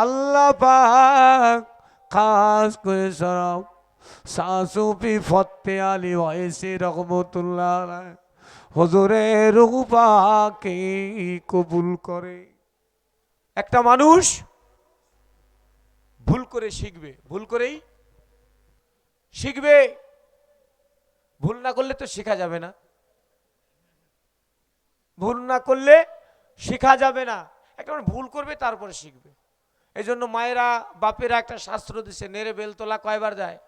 আল্লাহ পাক খাস করে সরব সাসুফি ফতে আলী ওয়াইসি রহমতুল্লাহ হজুরের রূপাকে কবুল করে। একটা মানুষ ভুল করে শিখবে। ভুল করেই শিখবে। ভুল না করলে তো শেখা যাবে না। ভুল না করলে শেখা যাবে না। একটা ভুল করবে, তারপরে শিখবে। এই জন্য মায়েরা, বাপেরা একটা শাস্ত্র দিছে, নেড়ে বেলতলা কয়বার যায়?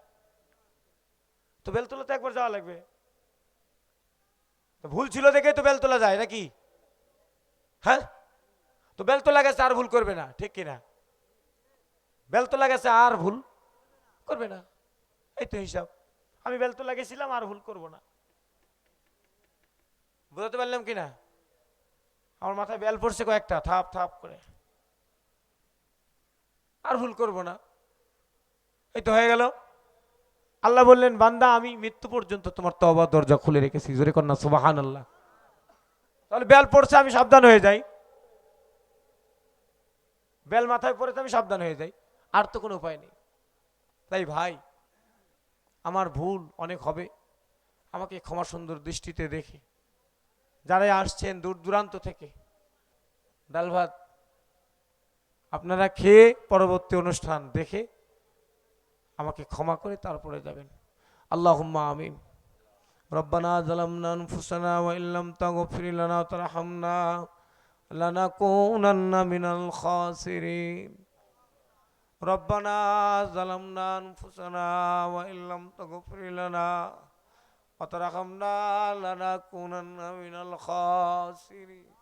তো বেলতলা তো একবার যাওয়া লাগবে। ভুল ছিল দেখেই তো বেলতলা যায় নাকি? হ্যাঁ? তো বেলতলা গেছে আর ভুল করবে না, ঠিক কিনা? বেলতলা গেছে আর ভুল করবে না। এই তো হিসাব। আমি বেলতলা গেছিলাম, আর ভুল করব না। বুঝতে পারলাম কিনা? আমার মাথায় বেল পড়ছে কয়েকটা, থাপ থাপ করে। আর ভুল করব না। এই তো হয়ে গেল। আল্লাহ বললেন, বান্দা, আমি মৃত্যু পর্যন্ত তোমার তবা দরজা খুলে রেখেছি। জোরে কন্যা সুবাহান আল্লাহ তাহলে বেল পড়ছে, আমি সাবধান হয়ে যাই। বেল মাথায় পড়ে তো আমি সাবধান হয়ে যাই। আর তো কোনো উপায় নেই। তাই ভাই, আমার ভুল অনেক হবে। আমাকে ক্ষমা সুন্দর দৃষ্টিতে দেখে। যারাই আসছেন দূর দূরান্ত থেকে ডাল ভাত আপনারা খেয়ে পরবর্তী অনুষ্ঠান দেখে আমাকে ক্ষমা করে তারপরে যাবেন। আল্লাহুম্মা আমিন। রব্বানা জালামনা আনফুসানা ওয়া ইল্লাম তাগফির লানা তারহামনা লানাকুনান্না মিনাল খাসিরিন। রব্বানা জালামনা আনফুসানা ওয়া ইল্লাম তাগফির লানা ওয়া তারহামনা লানাকুনান্না মিনাল খাসিরিন।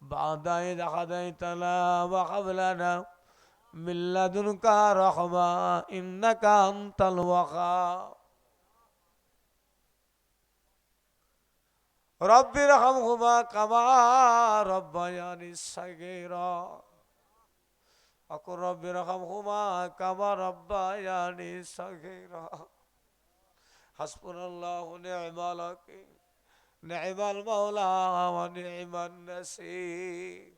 بعد إذ هديتنا وهب لنا من لدنك رحمة إنك أنت الوهاب. رب ارحمهما كما ربياني صغيرا. أقول رب ارحمهما كما ربياني صغيرا. حسبنا الله ونعم الوكيل. نعم المولى ونعم النصير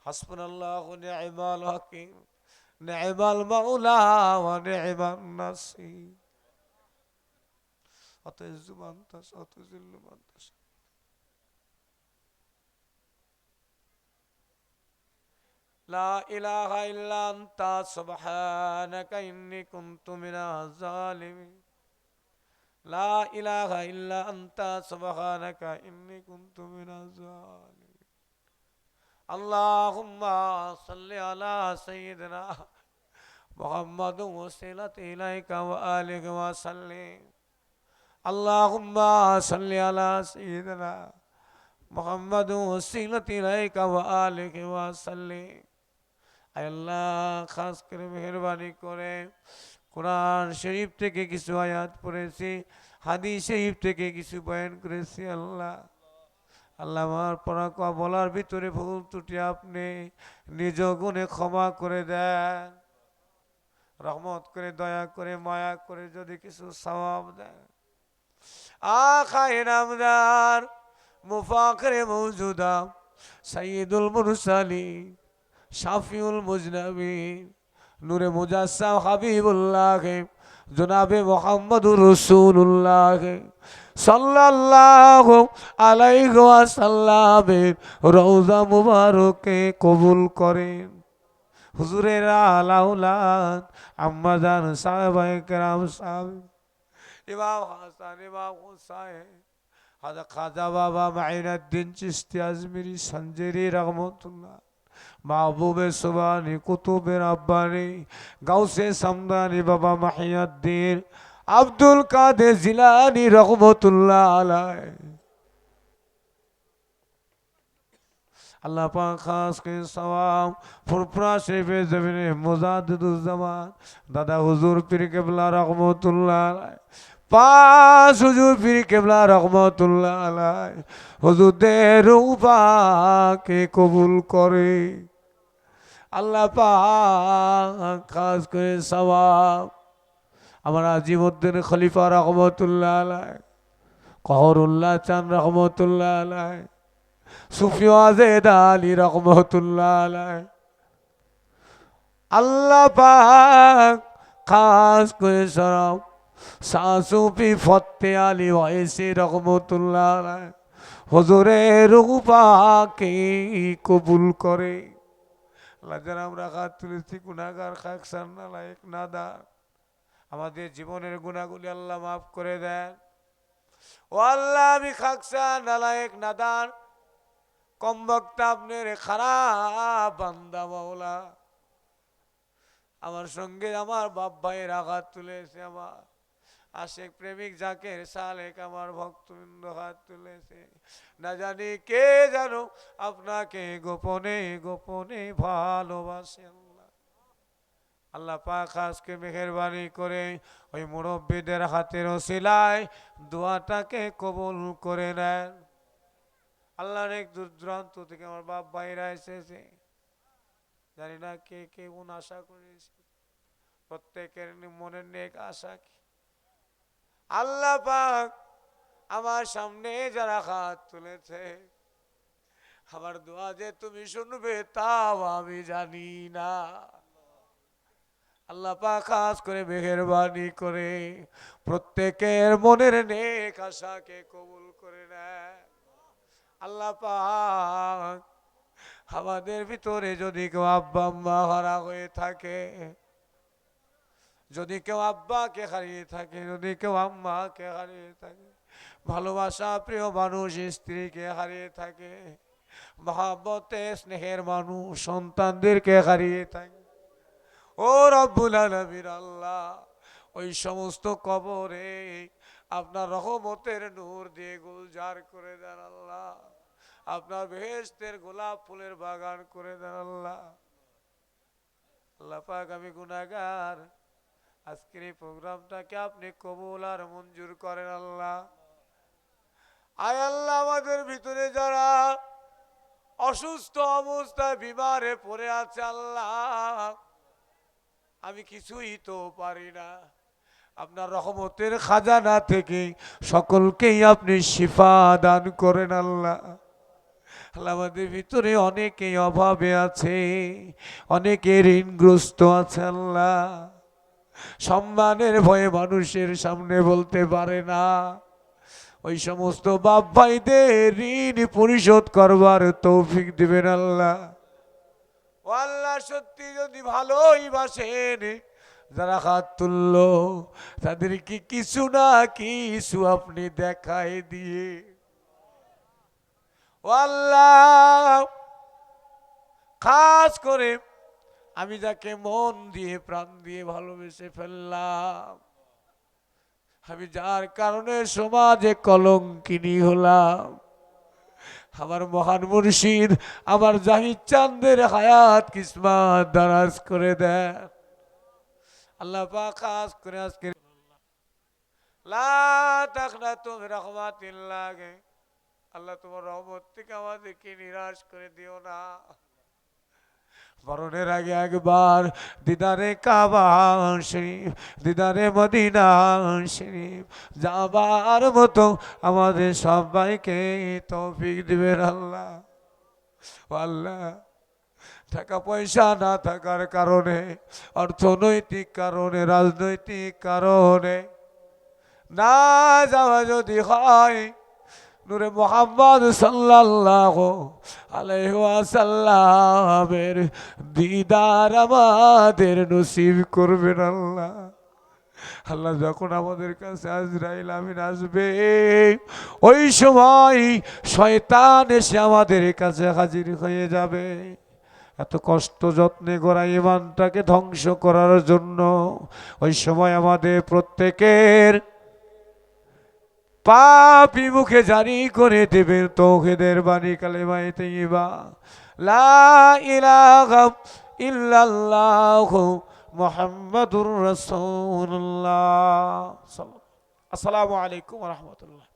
حسبنا الله ونعم الوكيل. نعم المولى ونعم النصير أتعز من تشاء وتذل من تشاء. لا إله إلا أنت سبحانك إني كنت من الظالمين. لا إله إلا أنت سبحانك إني كنت من الظالمين اللهم صل على سيدنا محمد وسيلة إليك وآلك وسلم اللهم صل على سيدنا محمد وسيلة إليك وآلك وسلم আল্লাহ খাস করে মেহরবানি করে কোরআন শরীফ থেকে কিছু আয়াত পড়েছি, হাদিস শরীফ থেকে কিছু বয়ান করেছি, আল্লাহ আল্লাহ আমার পড়া বলার ভিতরে ভুল ত্রুটি আপনি নিজ গুণে ক্ষমা করে দেন। রহমত করে, দয়া করে, মায়া করে যদি কিছু সওয়াব দেন। আখায় নামদার, মুফাখরে মৌজুদা সৈয়দুল মুরসালিন, শাফিউল মুজনবিন। নূরে মুজাসসাম হাবিবুল্লাহ, জনাবে মোহাম্মদুর রসুল্লাহ সাল্লাল্লাহু আলাইহি ওয়াসাল্লামের রওজা মুবারকে কবুল করেন। হুজুরের আলাউলাদ আম্মা জান সাহাবায়ে কেরাম সাহাবী, ইমাম হাসান, ইমাম হুসাইন খাজা বাবা মাইনুদ্দিন চিশতি আজমিরি, সঞ্জেরি রহমতুল্লাহ। মাহবুবে সুবানি কুতুবের আব্বানি গাউসে সামদানি, বাবা মাহিয়াদ্দিন, আব্দুল কাদের জিলানি রহমতুল্লাহ আলাই আল্লাহ পাক খাস কে সওয়াব ফুরফুরা শরীফে জমিনে মুজাদ্দিদুজ্জামান, দাদা হুজুর পীর কেবলা রহমতুল্লাহ। পাঁচ হুজুর পীর কেবলা রহমতুল্লাহ আলাই হুজুরদের রূপাকে কবুল করে। আল্লাহ পাক খাস করে সওয়াব। আমার আজিমুদ্দিন খলিফা রহমতুল্লাহ আলাই কহরুল্লাহ চান রহমতুল্লাহ আলাই সুফি আজেদ আলী রহমতুল্লাহ আলাই আল্লাহ পাক খাস করে সরব সাসুফি ফতে আলী ওয়াইসি রহমতুল্লাহ হজুরের রূপাকে কবুল করে। আল্লাহ যারা আমরা হাত তুলেছি গুণাগার খাক আমাদের জীবনের গুণাগুলি আল্লাহ মাফ করে দেন। ও আল্লাহ, আমি খাকসা নালায়েক নাদান কম বক্তা আপনার খারাপ বান্দা মাওলা। আমার সঙ্গে আমার বাপ ভাইয়ের আঘাত তুলেছে আমার। আশেক প্রেমিক জাকের সালেক আমার ভক্তবৃন্দ হাত তুলেছে। না জানি কে জানো আপনাকে গোপনে গোপনে ভালোবাসে আল্লাহ। পাক আজকে মেহেরবানি করে ওই মুরব্বীদের হাতের ওসিলায় দোয়াটাকে কবুল করে নেন। আল্লাহ অনেক দূর দূরান্ত থেকে আমার বাপ ভাইরা এসেছে। জানি না কে কে কোন আশা করেছে। প্রত্যেকের মনের নেক আশা কি আল্লাহ পাক আমার সামনে যারা হাত তুলেছে, আমার দোয়া যে তুমি শুনবে তাও আমি জানি না। আল্লাহ খাস করে মেহেরবানি করে প্রত্যেকের মনের নেক আশাকে কবুল করে নেয়। আল্লাহ পাক আমাদের ভিতরে যদি কেউ আব্বা, আম্মা, হারা হয়ে থাকে যদি কেউ আব্বাকে হারিয়ে থাকে, যদি কেউ আম্মাকে হারিয়ে থাকে, ভালোবাসা প্রিয় মানুষ স্ত্রীকে হারিয়ে থাকে, মহাব্বতে স্নেহের মানুষ সন্তানদেরকে হারিয়ে থাকে, ও রব্বুল আল্লাহ, ওই সমস্ত কবরে আপনার রহমতের নূর দিয়ে গুলজার করে দেন আল্লাহ, আপনার বেহেস্তের গোলাপ ফুলের বাগান করে দেন আল্লাহ। আল্লাহ পাক আমি গুনাগার আজকের এই প্রোগ্রামটাকে আপনি কবুল আর মঞ্জুর করেন আল্লাহ। আয় আল্লাহ আমাদের ভিতরে যারা অসুস্থ অবস্থায় বিমারে পড়ে আছে আল্লাহ, আমি কিছুই তো পারি না। আপনার রহমতের খাজানা থেকে সকলকেই আপনি শিফা দান করেন আল্লাহ। আমাদের ভিতরে অনেকেই অভাবে আছে অনেকে ঋণগ্রস্ত আছে আল্লাহ। সম্মানের ভয়ে মানুষের সামনে বলতে পারে না। ওই সমস্ত বাপ ভাইদের ঋণ পরিশোধ করবার তৌফিক দিবেন আল্লাহ। আল্লাহ, সত্যি যদি ভালোই বাসেন, যারা হাত তুলল, তাদেরকে কিছু না কিছু আপনি দেখাই দিয়ে। আল্লাহ, খাস করে আমি যাকে মন দিয়ে, প্রাণ দিয়ে ভালোবেসে ফেললাম। আমি যার কারণে সমাজে কলঙ্কিনী হলাম। আমার মহান মুর্শিদ আমার জাহিদ চান্দের হায়াত কিসমত দারাজ করে দেন। আল্লাহ পাক করে আজকে আল্লাহ তোমার রহমত থেকে আমাদেরকে নিরাশ করে দিও না। মরণের আগে একবার দিদারে কাবা শরীফ, দিদারে মদিনা শরীফ যাবার মতো আমাদের সবাইকে তৌফিক দিবেন আল্লাহ। আল্লাহ, টাকা পয়সা না থাকার কারণে, অর্থনৈতিক কারণে, রাজনৈতিক কারণে, না যাওয়া যদি হয় নূরে মোহাম্মদ সাল্লাল্লাহ আলাইহি ওয়াসাল্লামের দিদার আমাদের নসিব করবেন আল্লাহ। আল্লাহ যখন আমাদের কাছে আজরাইল আমিন আসবে, ওই সময় শয়তান এসে আমাদের কাছে হাজির হয়ে যাবে। এত কষ্ট, যত্নে গড়া ইমানটাকে ধ্বংস করার জন্য ওই সময় আমাদের প্রত্যেকের পাপি মুখে জারি করে দেবে তৌহিদের বাণী কালেমায় তৈবা লা আসসালামু আলাইকুম রাহমাতুল্লাহ।